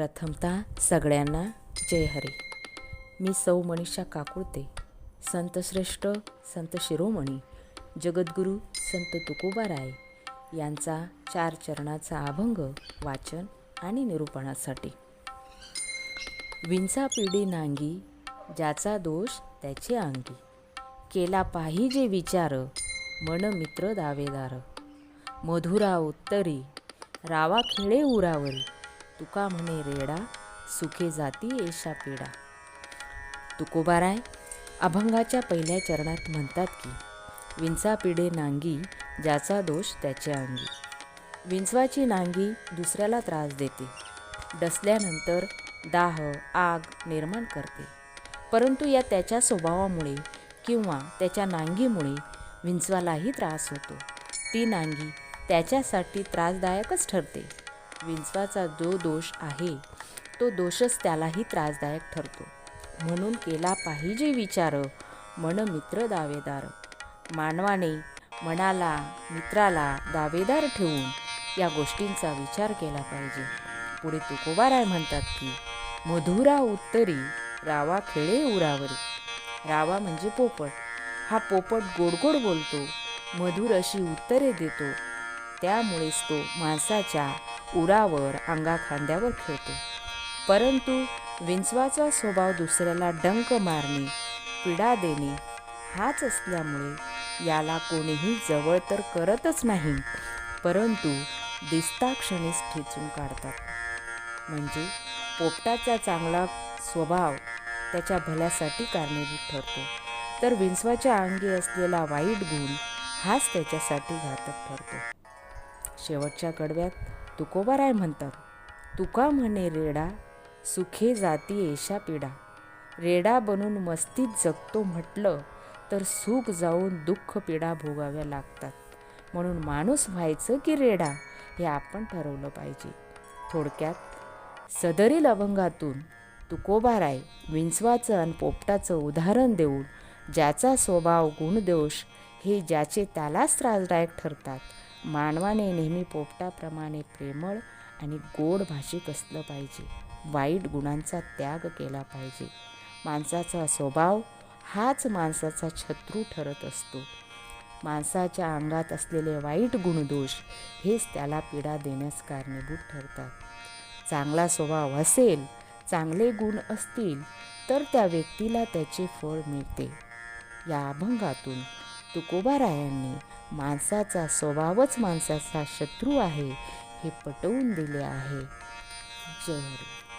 प्रथमतः सगळ्यांना जय हरी. मी सौ मनीषा काकुळते संतश्रेष्ठ संत शिरोमणी जगद्गुरू संत तुकोबाराय यांचा चार चरणाचा अभंग वाचन आणि निरूपणासाठी. विंचा पिढी नांगी ज्याचा दोष त्याचे अंगी केला पाहिजे विचार मन मित्र दावेदार. मधुरा उत्तरी रावा खेळे उरावरी. तुका म्हणे रेडा सुखे जाती येशा पिडा. तुकोबाराय अभंगाच्या पहिल्या चरणात म्हणतात की विंचा पिढे नांगी ज्याचा दोष त्याच्या अंगी. विंचवाची नांगी दुसऱ्याला त्रास देते. डसल्यानंतर दाह आग निर्माण करते. परंतु या त्याच्या स्वभावामुळे किंवा त्याच्या नांगीमुळे विंचवालाही त्रास होतो. ती नांगी त्याच्यासाठी त्रासदायकच ठरते. विंचवाचा जो दोष आहे तो दोषच त्यालाही त्रासदायक ठरतो. म्हणून केला पाहिजे विचार मन मित्र दावेदार. मानवाने मनाला मित्राला दावेदार ठेवून या गोष्टींचा विचार केला पाहिजे. पुढे तुकोबाराय म्हणतात की मधुरा उत्तरी रावा खेळे उरावरी. रावा म्हणजे पोपट. हा पोपट गोड गोड बोलतो मधुर अशी उत्तरे देतो. त्यामुळेच तो माणसाच्या उरावर अंगा खांद्यावर खेळतो. परंतु विंचवाचा स्वभाव दुसऱ्याला डंक मारणे पीडा देणे हाच असल्यामुळे याला कोणीही जवळ तर करतच नाही. परंतु दिसता क्षणीच ठेचून काढतात. म्हणजे पोपटाचा चांगला स्वभाव त्याच्या भल्यासाठी कारणीभूत ठरतो. तर विंचवाच्या अंगी असलेला वाईट गुण हाच त्याच्यासाठी घातक ठरतो. शेवटच्या कडव्यात तुकोबाराय म्हणतात तुका म्हणे रेडा सुखे जाती एशा पिडा. रेडा बनून मस्तीत जगतो म्हटलं तर सुख जाऊन दुःख पिडा भोगाव्या लागतात. म्हणून माणूस व्हायचं की रेडा हे आपण ठरवलं पाहिजे. थोडक्यात सदरील अभंगातून तुकोबाराय विंचवाचं आणि पोपटाचं उदाहरण देऊन ज्याचा स्वभाव गुणदोष हे ज्याचे त्यालाच त्रासदायक ठरतात मानवाने नेहमी पोपटाप्रमाणे प्रेमळ आणि गोड भाषिक असलं पाहिजे. वाईट गुणांचा त्याग केला पाहिजे. माणसाचा स्वभाव हाच माणसाचा शत्रू ठरत असतो. माणसाच्या अंगात असलेले वाईट गुणदोष हेच त्याला पीडा देण्यास कारणीभूत ठरतात. चांगला स्वभाव असेल चांगले गुण असतील तर त्या व्यक्तीला त्याचे फळ मिळते. या अभंगातून तुकोबारायांनी माणसाचा स्वभावच माणसाचा शत्रू आहे हे पटवून दिले आहे. जय हरी.